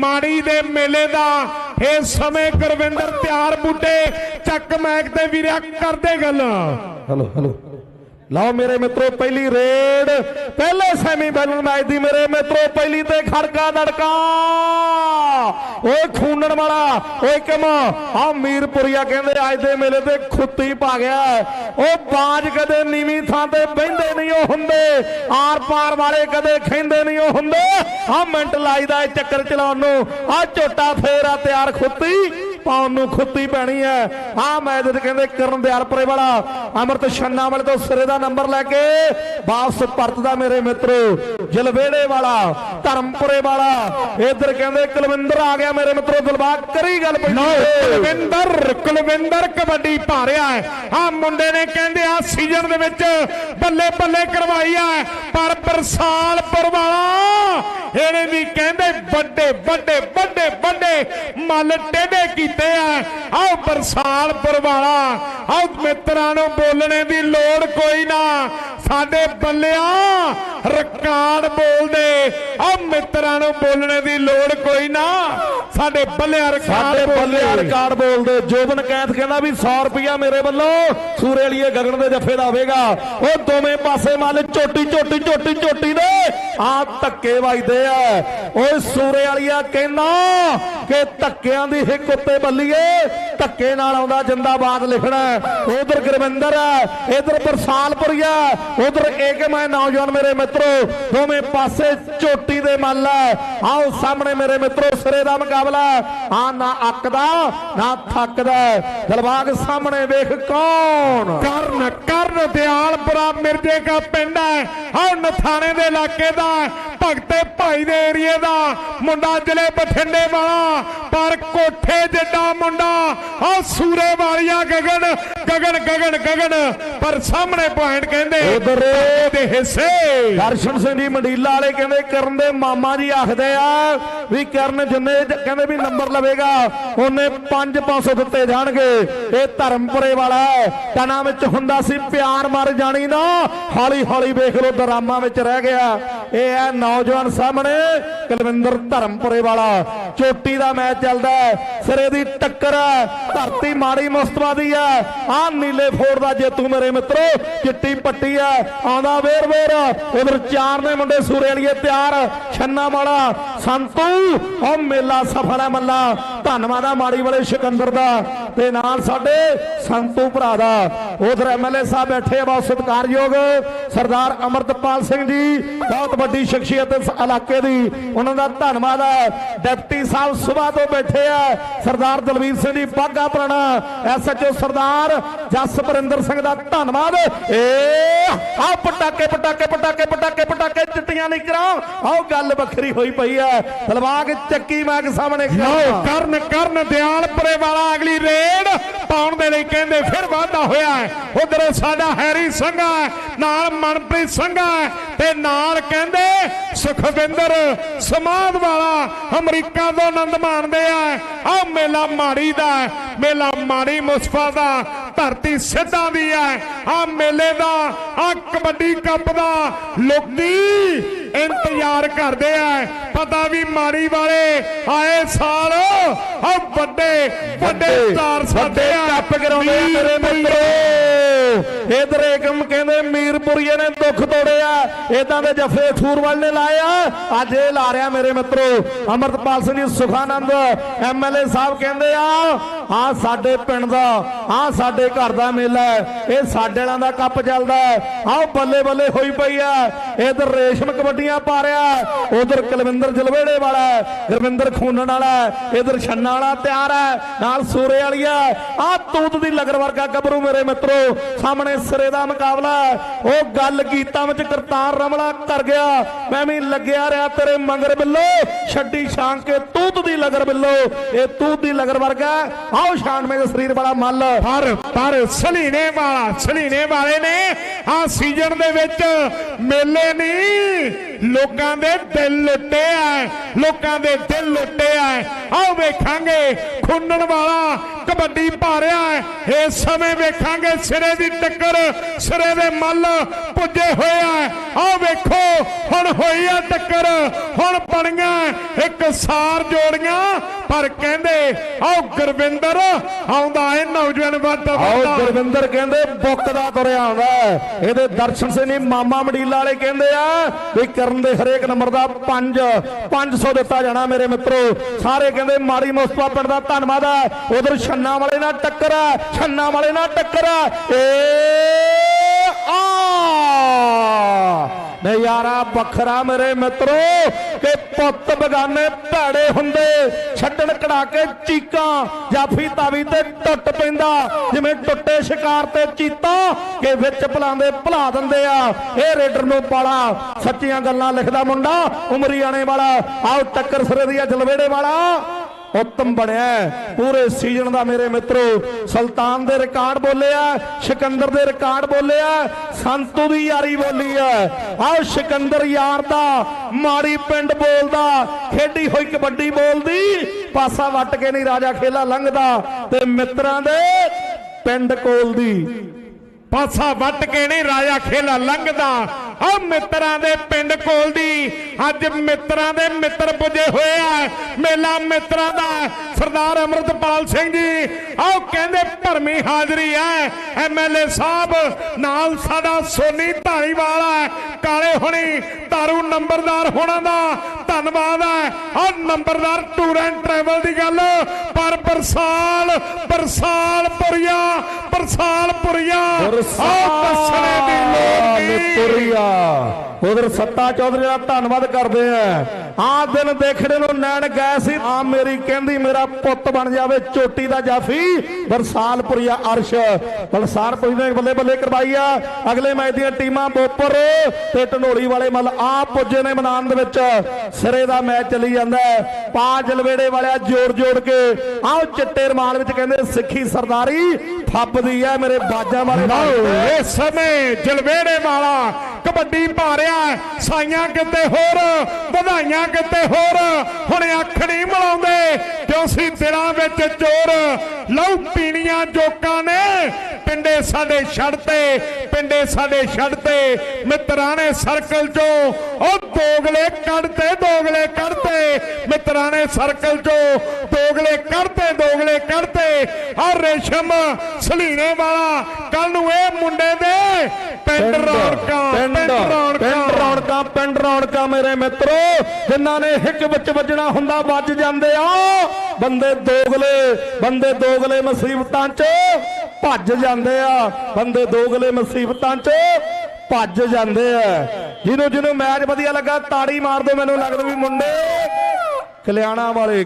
ਮਾੜੀ ਦੇ ਮੇਲੇ ਦਾ, ਇਹ ਸਮੇਂ ਗੁਰਵਿੰਦਰ ਤਿਆਰ ਬੁੱਢੇ ਚੱਕ ਮੈਕ ਤੇ ਵੀਰਿਆ, ਕਰਦੇ ਗੱਲ। ਹਲੋ ਹਲੋ ਲਓ ਮੇਰੇ ਮਿੱਤਰੋ, ਪਹਿਲੀ ਰੇਡ। ਪਹਿਲੇ ਸੈਮੀ ਫਾਈਨਲ ਮੈਚ ਦੀ ਮੇਰੇ ਮਿੱਤਰੋ, ਪਹਿਲੀ ਤੇ ਖੜਕਾ ਦੜਕਾ ਓਏ ਖੂਨਣ ਵਾਲਾ, ਓਏ ਕਮ। ਆ ਮੀਰਪੁਰੀਆ ਕਹਿੰਦੇ, ਅੱਜ ਦੇ ਮੇਲੇ ਤੇ ਖੁੱਤੀ ਪਾ ਗਿਆ ਉਹ ਬਾਜ ਕਦੇ ਨੀਵੀਂ ਥਾਂ ਤੇ ਬਹਿੰਦੇ ਨਹੀਂ ਉਹ ਹੁੰਦੇ। ਆਰ ਪਾਰ ਵਾਲੇ ਕਦੇ ਖੈਂਦੇ ਨਹੀਂ ਉਹ ਹੁੰਦੇ। ਆ ਮਿੰਟ ਲਾਈਦਾ ਚੱਕਰ ਚਲਾਉਣ ਨੂੰ। ਆ ਝੋਟਾ ਫੇਰ ਆ ਤਿਆਰ ਖੁੱਤੀ। ਪਾਉਣ ਨੂੰ ਖੁੱਤੀ ਪੈਣੀ ਹੈ। ਆ ਮੈਚ ਦੇ ਕਹਿੰਦੇ ਕਰਨ ਦਿਆਲਪੁਰੇ ਵਾਲਾ ਅਮਰਤ ਛੰਨਾ ਵਾਲੇ ਤੋਂ ਸਿਰੇ ਦਾ ਨੰਬਰ ਲੈ ਕੇ ਵਾਪਸ ਪਰਤਦਾ ਮੇਰੇ ਮਿੱਤਰੋ ਜਲਵੇੜੇ ਵਾਲਾ ਧਰਮਪੁਰੇ ਵਾਲਾ। ਇਧਰ ਕਹਿੰਦੇ ਕੁਲਵਿੰਦਰ ਆ ਗਿਆ ਮੇਰੇ ਮਿੱਤਰੋ ਦਿਲਬਾਗ ਕਰੀ ਗੱਲ ਪਈ ਕੁਲਵਿੰਦਰ ਕੁਲਵਿੰਦਰ ਕਬੱਡੀ ਪਾ ਰਿਹਾ ਹੈ। ਆ ਮੁੰਡੇ ਨੇ ਕਹਿੰਦੇ ਆ ਸੀਜ਼ਨ ਦੇ ਵਿੱਚ ਬੱਲੇ ਬੱਲੇ ਕਰਵਾਈ ਆ ਪਰ ਬਰਸਾਲ ਪਰਵਾਲਾ ਇਹਨੇ ਵੀ ਕਹਿੰਦੇ ਵੱਡੇ ਵੱਡੇ ਵੱਡੇ ਵੱਡੇ ਮੱਲ ਟੇਢੇ ਕੀਤੇ ਆ। ਆਓ ਬਰਸਾਲ ਪਰਵਾਲਾ, ਆਓ ਮਿੱਤਰਾਂ ਨੂੰ ਬੋਲਣੇ ਦੀ ਲੋੜ ਕੋਈ ਨਾ। ਸਾਡੇ ਬੱਲਿਆਂ ਰਿਕਾਰਡ ਬੋਲਦੇ। ਆਓ ਮਿੱਤਰਾਂ ਨੂੰ ਬੋਲਣੇ ਦੀ ਲੋੜ ਕੋਈ ਨਾ। ਸਾਡੇ ਬੱਲਿਆਂ ਰਿਕਾਰਡ ਸਾਡੇ ਬੱਲੇ ਬੋਲਦੇ। ਰਿਕਾਰਡ ਬੋਲਦੇ। ਜੋਬਨ ਕੈਂਥ ਕਹਿੰਦਾ ਵੀ 100 ਰੁਪਿਆ ਮੇਰੇ ਵੱਲੋਂ ਸੂਰੇ ਵਾਲੀਏ ਗਗਨ ਦੇ ਜੱਫੇ ਦਾ ਹੋਵੇਗਾ ਉਹ ਦੋਵੇਂ ਪਾਸੇ ਮੱਲ ਝੋਟੀ ਝੋਟੀ ਝੋਟੀ ਝੋਟੀ ਦੇ ਆ ਧੱਕੇ ਵੱਜਦੇ ਆ। ਓਏ ਸੂਰੇ ਵਾਲੀਆ ਕਹਿੰਦਾ ਕਿ ਧੱਕਿਆਂ ਦੀ ਹਿੱਕ ਉੱਤੇ ਬੱਲੀਏ। ਧੱਕੇ ਨਾਲ ਆਉਂਦਾ ਜਿੰਦਾਬਾਦ ਲਿਖਣਾ। ਉਧਰ ਗੁਰਵਿੰਦਰ ਇਧਰ ਬਰਸਾਲਪੁਰੀਆ ਉਧਰ ਏਕ ਮੈਂ ਨੌਜਵਾਨ ਮੇਰੇ ਮਿੱਤਰੋ, ਦੋਵੇਂ ਪਾਸੇ ਚੋਟੀ ਦੇ ਮੱਲ ਹੈ। ਆਓ ਸਾਹਮਣੇ ਮੇਰੇ ਮਿੱਤਰੋ, ਸਿਰੇ ਦਾ ਮੁਕਾਬਲਾ। ਆ ਨਾ ਅੱਕਦਾ, ਨਾ ਥੱਕਦਾ। ਦਲਬਾਗ ਸਾਹਮਣੇ ਵੇਖ ਕੌਣ? ਕਰਨ ਕਰਨ ਦਿਆਲਪੁਰਾ ਮਿਰਜੇ ਦਾ ਪਿੰਡ ਹੈ ਆਹ ਨਥਾਣੇ ਦੇ ਇਲਾਕੇ ਦਾ ਹੈ, ਭਗਤੇ ਭਾਈ ਦੇ ਏਰੀਏ ਦਾ ਮੁੰਡਾ ਜ਼ਿਲ੍ਹੇ ਬਠਿੰਡੇ ਵਾਲਾ ਪਰ ਕੋਠੇ ਜਿੱਡਾ ਮੁੰਡਾ ਆਹ ਸੂਰੇ ਵਾਲੀਆਂ ਗਗਨ ਗਗਨ ਗਗਨ ਗਗਨ ਪਰ ਸਾਹਮਣੇ ਪੁਆਇੰਟ ਕਹਿੰਦੇ ਉਧਰ ਦੇ ਹਿੱਸੇ। ਦਰਸ਼ਨ ਸਿੰਘ ਜੀ ਮੰਡੀਲਾ ਵਾਲੇ ਕਹਿੰਦੇ ਕਰਨ ਦੇ ਮਾਮਾ ਜੀ ਆਖਦੇ ਆ ਵੀ ਕਰਨ ਜਿੰਨੇ ਕਹਿੰਦੇ ਵੀ ਨੰਬਰ ਲਵੇਗਾ, ਉਹਨੇ 5-500 ਦਿੱਤੇ ਜਾਣਗੇ। ਇਹ ਧਰਮਪੁਰੇ ਵਾਲਾ ਹੈ। ਵਿੱਚ ਹੁੰਦਾ ਸੀ ਪਿਆਰ ਮਰ ਜਾਣੀ ਨਾ। ਹੌਲੀ ਹੌਲੀ ਵੇਖ ਲੋ ਦਰਾਮਾ ਵਿੱਚ ਰਹਿ ਗਿਆ। ਇਹ ਹੈ ਨੌਜਵਾਨ ਸਾਹਮਣੇ ਕੁਲਵਿੰਦਰ ਧਰਮਪੁਰੇ ਵਾਲਾ। ਚੋਟੀ ਦਾ ਮੈਚ ਚੱਲਦਾ ਸਿਰੇ ਦੀ ਟੱਕਰ ਹੈ। ਧਰਤੀ ਮਾੜੀ ਮੁਸਤਫਾ ਦੀ ਹੈ। ਆ ਨੀਲੇ ਫੋੜ ਦਾ ਜੇਤੂ ਮੇਰੇ ਮਿੱਤਰੋ, ਚਿੱਟੀ ਪੱਟੀ ਹੈ। ਆਉਂਦਾ ਵੇਰ ਵੇਰ ਉਧਰ ਚਾਰ ਨੇ ਮੁੰਡੇ ਸੂਰੇ ਵਾਲੀਏ ਤਿਆਰ। ਛੰਨਾ ਵਾਲਾ, ਸੰਤੂ। ਉਹ ਮੇਲਾ ਸਫਲ ਹੈ ਮੱਲਾ। ਧੰਨਵਾਦ ਆ ਮਾੜੀ ਵਾਲੇ ਸਿਕੰਦਰ ਦਾ। ਤੇ ਨਾਲ ਸਾਡੇ ਸੰਤੂ ਭਰਾ ਦਾ। ਉਧਰ ਐਮਐਲਏ ਸਾਹਿਬ ਬੈਠੇ ਆ ਬਹੁਤ ਸਤਿਕਾਰਯੋਗ। ਸਰਦਾਰ ਅਮਰਤਪਾਲ ਸਿੰਘ ਜੀ ਬਹੁਤ ਵੱਡੀ ਸ਼ਖਸੀਅਤ ਇਸ ਇਲਾਕੇ ਦੀ। ਉਹਨਾਂ ਦਾ ਧੰਨਵਾਦ ਹੈ। ਡਿਪਟੀ ਸਾਹਿਬ ਸੁਬਾਹ ਤੋਂ ਬੈਠੇ ਆ। ਸਰਦਾਰ ਦਲਵੀਰ ਸਿੰਘ ਜੀ ਬਾਗਾ ਪੁਰਾਣਾ ਐਸਐਚਓ ਸਰਦਾਰ ਜਸਪਰਿੰਦਰ ਸਿੰਘ ਦਾ ਧੰਨਵਾਦ। ਏ ਆ ਪਟਾਕੇ ਪਟਾਕੇ ਪਟਾਕੇ ਪਟਾਕੇ ਪਟਾਕੇ ਚਿੱਟੀਆਂ ਨਹੀਂ ਕਰਾਂ। ਆਓ ਗੱਲ ਵੱਖਰੀ ਹੋਈ ਪਈ ਆ ਤਲਵਾਗ ਚੱਕੀ ਮੈਗ ਸਾਹਮਣੇ ਲਓ ਕਰਨ ਕਰਨ ਦਿਆਲਪੁਰੇ ਵਾਲਾ ਅਗਲੀ ਰੇਡ ਪਾਉਣ ਦੇ ਲਈ ਕਹਿੰਦੇ, ਫਿਰ ਵਾਧਾ ਹੋਇਆ ਹੈ। ਉਧਰ ਸਾਡਾ ਹੈਰੀ ਸੰਘਾ ਨਾਲ ਮਨਪ੍ਰੀਤ ਸੰਘਾ ਤੇ ਨਾਲ ਕਹਿੰਦੇ, ਸੁਖਵਿੰਦਰ ਸਮਾਦ ਵਾਲਾ ਅਮਰੀਕਾ ਤੋਂ ਆਨੰਦ ਮਾਣਦੇ ਆ। ਆ ਮੇਲਾ ਮਾੜੀ ਦਾ ਮੇਲਾ ਮਾੜੀ ਮੁਸਫਾ ਦਾ, ਧਰਤੀ ਸਿੱਧਾ ਦੀ ਹੈ। ਆ ਮੇਲੇ ਦਾ, ਆ ਕਬੱਡੀ ਕੱਪ ਦਾ, ਲੋਕੀ ਇੰਤਜ਼ਾਰ ਕਰਦੇ ਆ। ਪਤਾ ਵੀ ਮਾੜੀ ਵਾਲੇ ਆਏ ਸਾਲ ਆ ਵੱਡੇ ਵੱਡੇ ਸਟਾਰ ਸਾਡੇ ਕੱਪ ਕਰਾਉਂਦੇ ਆ ਮੇਰੇ ਮਿੱਤਰੋ। ਇਧਰ ਏਕਮ ਕਹਿੰਦੇ ਮੀਰਪੁਰੀਏ ਨੇ ਦੁੱਖ ਤੋੜਿਆ। ਇਦਾਂ ਦੇ ਜਫੇ ਥੂਰਵਾਲ ਨੇ ਲਾਇਆ ਅੱਜ ਇਹ ਲਾ ਰਿਹਾ ਮੇਰੇ ਮਿੱਤਰੋ ਅਮਰਤਪਾਲ ਸਿੰਘ ਸੁਖਾਨੰਦ ਐਮਐਲਏ ਸਾਹਿਬ ਕਹਿੰਦੇ ਆ ਆ ਸਾਡੇ ਪਿੰਡ ਦਾ ਆ ਸਾਡੇ ਘਰ ਦਾ ਮੇਲਾ ਇਹ ਸਾਡੇ ਵਾਲਾਂ ਦਾ ਕੱਪ ਚੱਲਦਾ ਆਹ ਬੱਲੇ ਬੱਲੇ ਹੋਈ ਪਈ ਆ ਇਧਰ ਰੇਸ਼ਮ ਕਬੱਡੀਆਂ ਪਾ ਰਿਹਾ ਉਧਰ ਕੁਲਵਿੰਦਰ ਜਲਵੇੜੇ ਵਾਲਾ ਗੁਰਵਿੰਦਰ ਖੂਨਣ ਵਾਲਾ ਇਧਰ ਛੰਨਾ ਵਾਲਾ ਤਿਆਰ ਹੈ, ਨਾਲ ਸੂਰੇ ਵਾਲੀਆ ਆ ਤੂਤ ਦੀ ਲਗਰ ਵਰਗਾ ਗੱਭਰੂ ਮੇਰੇ ਮਿੱਤਰੋ, ਸਾਹਮਣੇ ਸਿਰੇ ਦਾ ਮੁਕਾਬਲਾ ਉਹ ਗੱਲ ਗੀਤਾਂ ਵਿੱਚ ਕਰਤਾਰ ਰਮਲਾ ਕਰ ਗਿਆ। ਮੈਂ ਵੀ ਲੱਗਿਆ ਰਿਹਾ ਤੇਰੇ ਮੰਗਰ ਬਿੱਲੋ, ਛੱਡੀ ਛਾਂਗ ਕੇ ਤੂਤ ਦੀ ਲਗਰ ਬਿੱਲੋ। ਇਹ ਤੂਤ ਦੀ ਲਗਰ ਵਰਗਾ ਆਓ ਸ਼ਾਨ ਮੇ ਸਰੀਰ ਵਾਲਾ ਮੱਲ। ਪਰ ਪਰ ਸਲੀਨੇ ਵਾਲਾ, ਸਲੀਨੇ ਵਾਲੇ ਨੇ ਆ ਸੀਜ਼ਨ ਦੇ ਵਿੱਚ ਮੇਲੇ ਨਹੀਂ ਲੋਕਾਂ ਦੇ ਦਿਲ ਲੁੱਟੇ ਆ ਲੋਕਾਂ ਦੇ ਦਿਲ ਲੁੱਟੇ ਆ ਆਓ ਵੇਖਾਂਗੇ ਖੁੰਨਣ ਵਾਲਾ ਕਬੱਡੀ ਭਾਰਿਆ ਰਿਹਾ ਹੈ। ਇਸ ਸਮੇਂ ਵੇਖਾਂਗੇ ਸਿਰੇ ਦੀ ਟੱਕਰ, ਸਿਰੇ ਦੇ ਮੱਲ ਪੁੱਜੇ ਹੋਏ ਆ। ਆਓ ਵੇਖੋ, ਹੁਣ ਹੋਈ ਆ ਟੱਕਰ, ਹੁਣ ਬਣੀਆਂ ਇੱਕ ਸਾਰ ਜੋੜੀਆਂ। ਪਰ ਕਹਿੰਦੇ ਆਓ ਗੁਰਵਿੰਦਰ ਆਉਂਦਾ ਹੈ, ਨੌਜਵਾਨ ਵੱਧ ਤੋਂ ਗੁਰਵਿੰਦਰ ਕਹਿੰਦੇ, ਬੁੱਕ ਦਾ ਤੁਰਿਆ ਆਉਂਦਾ ਇਹਦੇ ਦਰਸ਼ਨ ਸਿੰਘ ਨਹੀਂ ਮਾਮਾ ਮਡੀਲਾ ਵਾਲੇ ਕਹਿੰਦੇ ਆ ਵੀ ਕਰਨ ਦੇ ਹਰੇਕ ਨੰਬਰ ਦਾ 5 500 ਦਿੱਤਾ ਜਾਣਾ ਮੇਰੇ ਮਿੱਤਰੋ। ਸਾਰੇ ਕਹਿੰਦੇ, ਮਾੜੀ ਮੁਸਤਫਾ ਪਿੰਡ ਦਾ ਧੰਨਵਾਦ ਹੈ ਉਧਰ ਛੰਨਾ ਵਾਲੇ ਨਾਲ ਟੱਕਰ ਹੈ, ਛੰਨਾ ਵਾਲੇ ਨਾਲ ਟੱਕਰ ਹੈ। ਏ ਆ। ਨਜ਼ਾਰਾ ਵੱਖਰਾ ਮੇਰੇ ਮਿੱਤਰੋ, ਕਿ ਪੁੱਤ ਬਗਾਨੇ ਭੈੜੇ ਹੁੰਦੇ, ਛੱਡਣ ਕਢਾ ਕੇ ਚੀਕਾਂ ਜਾਫੀ ਤਾਵੀ ਤੇ ਟੁੱਟ ਪੈਂਦਾ। ਜਿਵੇਂ ਟੁੱਟੇ ਸ਼ਿਕਾਰ ਤੇ ਚੀਤਾ, ਕਿ ਵਿੱਚ ਭਲਾਉਂਦੇ ਭੁਲਾ ਦਿੰਦੇ ਆ। ਇਹ ਰੇਡਰ ਨੂੰ ਪਾਲਾ। ਸੱਚੀਆਂ ਗੱਲਾਂ ਲਿਖਦਾ ਮੁੰਡਾ, ਉਮਰੀ ਆਣੇ ਵਾਲਾ। ਆਓ ਟੱਕਰ ਸਿਰੇ ਦੀ ਆ ਜਲਵੇੜੇ ਵਾਲਾ। ਉੱਤਮ ਬਣਿਆ ਪੂਰੇ ਸੀਜ਼ਨ ਦਾ ਮੇਰੇ ਮਿੱਤਰੋ, ਸੁਲਤਾਨ ਦੇ ਰਿਕਾਰਡ ਬੋਲਿਆ ਸਿਕੰਦਰ ਦੇ ਰਿਕਾਰਡ ਬੋਲਿਆ ਸੰਤੂ ਦੀ ਯਾਰੀ ਬੋਲੀ ਹੈ ਆਓ ਸਿਕੰਦਰ ਯਾਰ ਦਾ ਮਾੜੀ ਪਿੰਡ ਬੋਲਦਾ, ਖੇਡੀ ਹੋਈ ਕਬੱਡੀ ਬੋਲਦੀ ਪਾਸਾ ਵੱਟ ਕੇ ਨਹੀਂ ਰਾਜਾ ਖੇਲਾ ਲੰਘਦਾ। ਤੇ ਮਿੱਤਰਾਂ ਦੇ ਪਿੰਡ ਕੋਲ ਦੀ, ਪਾਸਾ ਵੱਟ ਕੇ ਨਹੀਂ ਰਾਜਾ ਖੇਲਾ ਲੰਘਦਾ। ਆ ਮਿੱਤਰਾਂ ਦੇ ਪਿੰਡ ਕੋਲ ਦੀ। ਅੱਜ ਮਿੱਤਰਾਂ ਦੇ ਮਿੱਤਰ ਪੁੱਜੇ ਹੋਏ ਆ। ਮੇਲਾ ਮਿੱਤਰਾਂ ਦਾ। ਸਰਦਾਰ ਅਮਰਤਪਾਲ ਸਿੰਘ ਜੀ ਆਓ ਕਹਿੰਦੇ ਭਰਮੀ ਹਾਜ਼ਰੀ ਹੈ ਐਮਐਲਏ ਸਾਹਿਬ, ਨਾਲ ਸਾਡਾ ਸੋਨੀ ਧਾਲੀਵਾਲ ਹੈ ਕਾਲੇ ਹੁਣੀ ਧਾਰੂ ਨੰਬਰਦਾਰ ਹੋਣਾ ਦਾ। ਧੰਨਵਾਦ ਹੈ। ਆ ਨੰਬਰਦਾਰ ਟੂਰ ਐਂਡ ਟਰੈਵਲ ਦੀ ਗੱਲ। ਪਰ ਬਰਸਾਲ ਬਰਸਾਲਪੁਰੀਆ ਬਰਸਾਲਪੁਰੀਆ। ਆਓ ਦੱਸਣੇ ਦੀ ਲੋੜ ਨਹੀਂ। ਤੁਰਿਆ ਉਧਰ ਸੱਤਾ ਚੌਧਰੀ ਦਾ ਧੰਨਵਾਦ ਕਰਦੇ ਆ। ਆ ਦਿਨ ਦੇਖਣੇ ਨੂੰ ਨੈਣ ਗਏ ਸੀ ਆ ਮੇਰੀ ਕਹਿੰਦੀ ਮੇਰਾ ਪੁੱਤ ਬਣ ਜਾਵੇ, ਚੋਟੀ ਦਾ ਜਾਫੀ ਬਰਸਾਲਪੁਰੀਆ ਅਰਸ਼। ਬਰਸਾਲਪੁਰੀ ਨੇ ਬੱਲੇ ਬੱਲੇ ਕਰਵਾਈ ਆ। ਅਗਲੇ ਮੈਚ ਦੀਆਂ ਟੀਮਾਂ ਬੋਪਰ ਤੇ ਢਨੋਲੀ ਵਾਲੇ ਮੱਲ ਆ ਪੁੱਜੇ ਨੇ ਮੈਦਾਨ ਦੇ ਵਿੱਚ। ਸਿਰੇ ਦਾ ਮੈਚ ਚੱਲੀ ਜਾਂਦਾ ਪਾ ਜਲਵੇੜੇ ਵਾਲਿਆ ਜੋੜ ਜੋੜ ਕੇ। ਆਓ ਚਿੱਟੇ ਰਮਾਲ ਵਿੱਚ ਕਹਿੰਦੇ ਸਿੱਖੀ ਸਰਦਾਰੀ ਫੱਬਦੀ ਹੈ ਮੇਰੇ ਬਾਜਾਂ ਵਾਲੇ ਇਸ ਸਮੇਂ ਜਲਵੇੜੇ ਵਾਲਾ ਕਬੱਡੀ ਪਾ ਰਿਹਾ ਸਾਈਆਂ ਕਿਤੇ ਹੋਰ, ਵਧਾਈਆਂ ਕਿਤੇ ਹੋਰ। ਹੁਣ ਅੱਖ ਨਹੀਂ ਮਿਲਾਉਂਦੇ। ਕਿਉਂ ਸੀ ਦਿਲਾਂ ਵਿੱਚ ਚੋਰ ਲਹੂ ਪੀਣੀਆਂ ਜੋਕਾਂ ਨੇ। ਪਿੰਡੇ ਸਾਡੇ ਛੱਡਤੇ ਪਿੰਡੇ ਸਾਡੇ ਛੱਡਤੇ ਮਿੱਤਰਾਂ ਨੇ ਸਰਕਲ ਚੋਂ ਉਹ ਦੋਗਲੇ ਕੱਢਤੇ ਦੋਗਲੇ ਕੱਢਤੇ ਮਿੱਤਰਾਂ ਨੇ ਸਰਕਲ ਚੋਂ ਦੋਗਲੇ ਕੱਢਤੇ ਦੋਗਲੇ ਕੱਢਤੇ ਆ ਰੇਸ਼ਮ ਸਲੀਨੇ ਵਾਲਾ ਕੱਲ ਨੂੰ ਇਹ ਮੁੰਡੇ ਦੇ ਪਿੰਡ ਰੌਣਕਾਂ ਪਿੰਡ ਪਿੰਡ ਪਿੰਡ ਰੌਣਕਾਂ ਰੌਣਕਾਂ ਪਿੰਡ ਰੌਣਕਾਂ ਮੇਰੇ ਮਿੱਤਰੋ ਜਿਨ੍ਹਾਂ ਨੇ ਹਿੱਕ ਵਿੱਚ ਵੱਜਣਾ ਹੁੰਦਾ ਵੱਜ ਜਾਂਦੇ ਆ। ਬੰਦੇ ਦੋਗਲੇ ਬੰਦੇ ਦੋਗਲੇ ਮੁਸੀਬਤਾਂ 'ਚ ਭੱਜ ਜਾਂਦੇ ਆ। ਬੰਦੇ ਦੋਗਲੇ ਮੁਸੀਬਤਾਂ 'ਚ ਭੱਜ ਜਾਂਦੇ ਆ। ਜਿਹਨੂੰ ਜਿਹਨੂੰ ਮੈਚ ਵਧੀਆ ਲੱਗਾ, ਤਾੜੀ ਮਾਰ ਦਿਓ ਮੈਨੂੰ ਲੱਗਦਾ ਵੀ ਮੁੰਡੇ ਕਲਿਆਣਾ ਵਾਲੇ